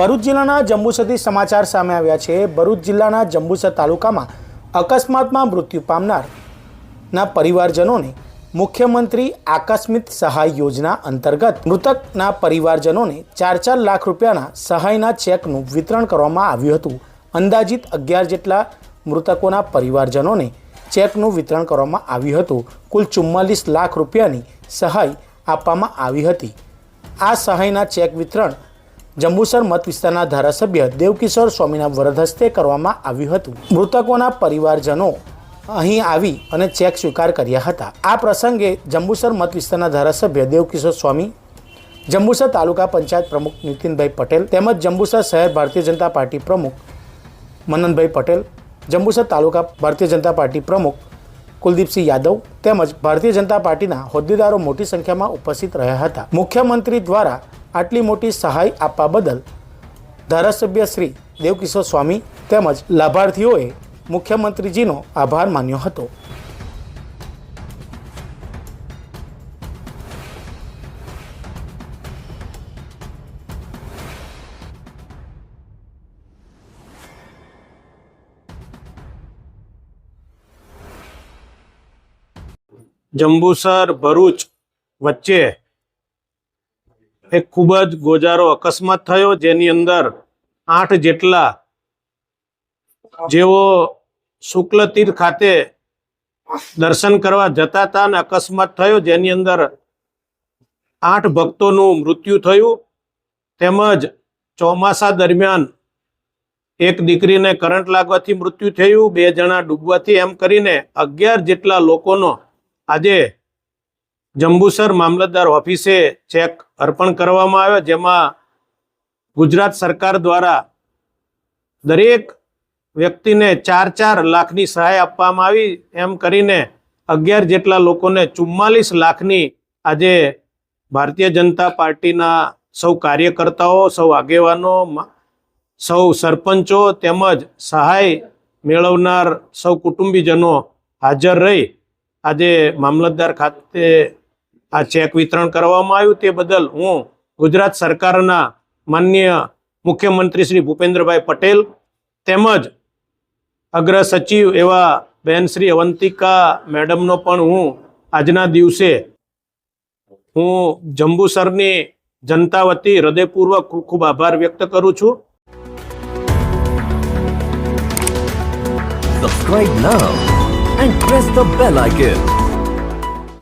ભરૂચ જિલ્લાના જંબુસરથી સમાચાર સામે આવ્યા છે. ભરૂચ જિલ્લાના જંબુસર તાલુકામાં અકસ્માતમાં મૃત્યુ પામનારના પરિવારજનોને મુખ્યમંત્રી આકસ્મિક સહાય યોજના અંતર્ગત મૃતકના પરિવારજનોને ચાર ચાર લાખ રૂપિયાના સહાયના ચેકનું વિતરણ કરવામાં આવ્યું હતું. અંદાજિત અગિયાર જેટલા મૃતકોના પરિવારજનોને ચેકનું વિતરણ કરવામાં આવ્યું હતું. કુલ ચુમ્માલીસ લાખ રૂપિયાની સહાય આપવામાં આવી હતી. આ સહાયના ચેક વિતરણ જંબુસર મત વિસ્તારના ધારાસભ્ય દેવકિશોર સ્વામીના વરદ કરવામાં આવ્યું હતું. મૃતકોના પરિવારજનો અહીં આવી અને ચેક સ્વીકાર કર્યા હતા. આ પ્રસંગે જંબુસર મત વિસ્તારના ધારાસભ્ય દેવકિશોર સ્વામી, જંબુસર તાલુકા પંચાયત પ્રમુખ નીતિનભાઈ પટેલ તેમજ જંબુસર શહેર ભારતીય જનતા પાર્ટી પ્રમુખ મનનભાઈ પટેલ, જંબુસર તાલુકા ભારતીય જનતા પાર્ટી પ્રમુખ કુલદીપસિંહ યાદવ તેમજ ભારતીય જનતા પાર્ટીના હોદ્દેદારો મોટી સંખ્યામાં ઉપસ્થિત રહ્યા હતા. મુખ્યમંત્રી દ્વારા આટલી મોટી સહાય આપવા બદલ ધારાસભ્ય શ્રી દેવકિશોર સ્વામી તેમજ લાભાર્થીઓએ મુખ્યમંત્રીજીનો આભાર માન્યો હતો. જંબુસર ભરૂચ વચ્ચે એક ખૂબ જ ગોજારો અકસ્માત થયો, જેની અંદર આઠ જેટલા જેઓ શુક્લ તીર્થ ખાતે દર્શન કરવા જતા હતા અને અકસ્માત થયો, જેની અંદર આઠ ભક્તોનું મૃત્યુ થયું. તેમજ ચોમાસા દરમિયાન એક દીકરીને કરંટ લાગવાથી મૃત્યુ થયું. બે જણા ડૂબવાથી એમ કરીને અગિયાર જેટલા લોકોનો આજે જંબુસર મામલતદાર ઓફિસે ચેક અર્પણ કરવામાં આવ્યો, જેમાં ગુજરાત સરકાર દ્વારા દરેક વ્યક્તિને ચાર ચાર લાખની સહાય આપવામાં આવી. એમ કરીને અગિયાર જેટલા લોકોને ચુમ્માલીસ લાખની આજે ભારતીય જનતા પાર્ટીના સૌ કાર્યકર્તાઓ, સૌ આગેવાનો સૌ સરપંચો તેમજ સહાય મેળવનાર સૌ કુટુંબીજનો હાજર રહી. આજે મામલતદાર ખાતે આ ચેક વિતરણ કરવામાં આવ્યું તે બદલ હું ગુજરાત સરકારના માનનીય મુખ્યમંત્રી શ્રી ભૂપેન્દ્રભાઈ પટેલ તેમજ અગ્ર સચિવ એવા બેન શ્રી અવંતિકા મેડમનો પણ હું આજના દિવસે હું જંબુસરની જનતા વતી હૃદયપૂર્વક ખૂબ ખૂબ આભાર વ્યક્ત કરું છું subscribe now and press the bell icon.